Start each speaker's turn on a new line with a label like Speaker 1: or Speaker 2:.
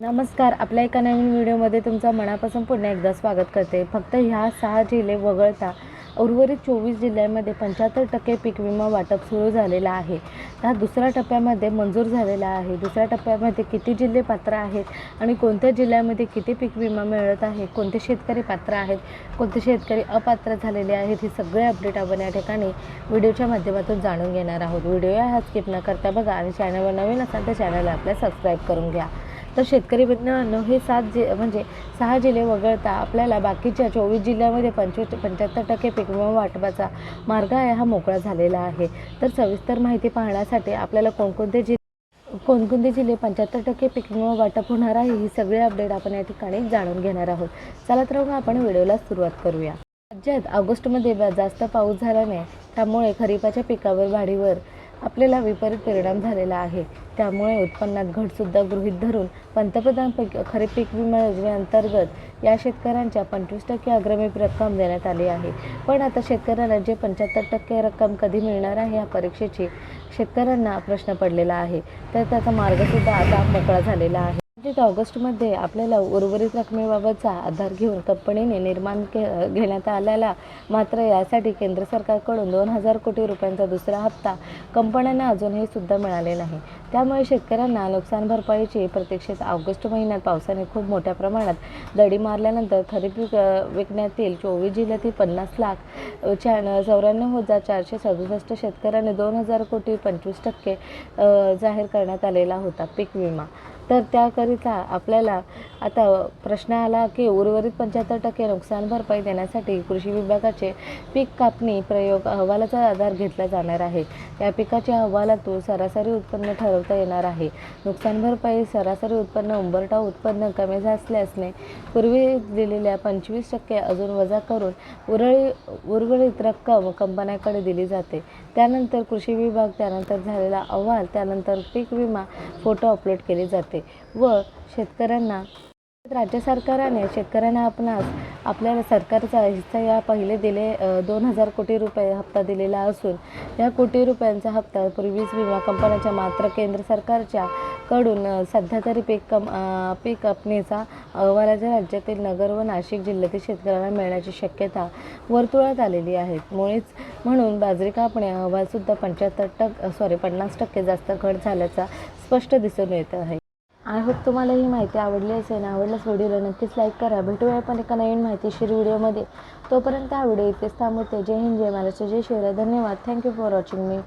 Speaker 1: नमस्कार आपल्या एका नवीन व्हिडिओमध्ये तुमचं मनापासून पुन्हा एकदा स्वागत करते. फक्त ह्या सहा जिल्हे वगळता उर्वरित चोवीस जिल्ह्यांमध्ये पंच्याहत्तर टक्के पीक विमा वाटप सुरू झालेला आहे. हा दुसऱ्या टप्प्यामध्ये मंजूर झालेला आहे. दुसऱ्या टप्प्यामध्ये किती जिल्हे पात्र आहेत आणि कोणत्या जिल्ह्यामध्ये किती पीक विमा मिळत आहे? कोणते शेतकरी पात्र आहेत? कोणते शेतकरी अपात्र झालेले आहेत? हे सगळे अपडेट आपण या ठिकाणी व्हिडिओच्या माध्यमातून जाणून घेणार आहोत. व्हिडिओ हा स्किप न करता बघा आणि चॅनलवर नवीन असाल तर चॅनलला आपल्या सबस्क्राईब करून घ्या. तर शेतकरी मित्रांनो हे सात जि म्हणजे सहा जिल्हे वगळता आपल्याला बाकीच्या चोवीस जिल्ह्यामध्ये पंचवीस पंच्याहत्तर टक्के पीक विमा वाटपाचा मार्ग आहे हा मोकळा झालेला आहे. तर सविस्तर माहिती पाहण्यासाठी आपल्याला कोणकोणते जिल्हे कोणकोणते जिल्हे पंच्याहत्तर टक्के पीक विमा वाटप होणार आहे ही सगळी अपडेट आपण या ठिकाणी जाणून घेणार आहोत. चला तर मग आपण व्हिडिओला सुरुवात करूया. राज्यात ऑगस्टमध्ये ब- जास्त पाऊस झाल्याने त्यामुळे खरीपाच्या पिकावर वाढीवर आपल्याला विपरीत परिणाम झालेला आहे. त्यामुळे उत्पन्नात घटसुद्धा गृहीत धरून पंतप्रधान पीक खरीप पीक विमा योजनेअंतर्गत या शेतकऱ्यांच्या पंचवीस टक्के अग्रमी रक्कम देण्यात आली आहे. पण आता शेतकऱ्यांना जे पंच्याहत्तर टक्के रक्कम कधी मिळणार आहे या परीक्षेची शेतकऱ्यांना प्रश्न पडलेला आहे. तर त्याचा मार्गसुद्धा आता मोकळा झालेला आहे. म्हणजे ऑगस्टमध्ये आपल्याला उर्वरित रकमेबाबतचा आधार घेऊन कंपनीने निर्माण के घेण्यात आलेला मात्र यासाठी केंद्र सरकारकडून दोन हजार कोटी रुपयांचा दुसरा हप्ता कंपन्यांना अजूनही सुद्धा मिळाले नाही. त्यामुळे शेतकऱ्यांना नुकसान भरपाईची प्रतीक्षेत ऑगस्ट महिन्यात पावसाने खूप मोठ्या प्रमाणात दडी मारल्यानंतर खरीप विक विकण्यातील चोवीस जिल्ह्यातील पन्नास लाख च्या चौऱ्याण्णव हजार चारशे सदुसष्ट शेतकऱ्यांनी दोन हजार कोटी पंचवीस टक्के जाहीर करण्यात आलेला होता पीक विमा. तर त्याकरिता आपल्याला आता प्रश्न आला की उर्वरित पंच्याहत्तर टक्के नुकसान भरपाई देण्यासाठी कृषी विभागाचे पीक कापणी प्रयोग अहवालाचा आधार घेतला जाणार आहे. या पिकाच्या अहवालातून सरासरी उत्पन्न ठरवता येणार आहे. नुकसान भरपाई सरासरी उत्पन्न उंबरटा उत्पन्न कमी असल्यासने पूर्वी दिलेल्या पंचवीस टक्के अजून वजा करून उरळी उर्वरित रक्कम कंपन्याकडे दिली जाते. त्यानंतर कृषी विभाग त्यानंतर झालेला अहवाल त्यानंतर पीक विमा फोटो अपलोड केले जाते. व शेतकऱ्यांना राज्य सरकाराने शेतकऱ्यांना आपणास आपल्याला सरकारचा हिस्सा या पहिले दिले दोन हजार कोटी रुपये हप्ता दिलेला असून या कोटी रुपयांचा हप्ता पूर्वीच विमा कंपन्याच्या मात्र केंद्र सरकारच्या कडून सध्या तरी पीक कम पीक कापणीचा अहवालाच्या राज्यातील नगर व नाशिक जिल्ह्यातील शेतकऱ्यांना मिळण्याची शक्यता वर्तुळात आलेली आहे. मुळेच म्हणून बाजरी कापणे अहवालसुद्धा पंच्याहत्तर टक्के सॉरी पन्नास टक्के जास्त घट झाल्याचा स्पष्ट दिसून येत आहे. आय होप तुम्हाला ही माहिती आवडली असेल. आवडल्यास व्हिडिओला नक्कीच लाईक करा. भेटूया पण एका नवीन माहितीशीर व्हिडिओमध्ये. तोपर्यंत हा व्हिडिओ इथेच थांबवते. जय हिंद जय महाराष्ट्र जय शिवराय. धन्यवाद. Thank you for watching me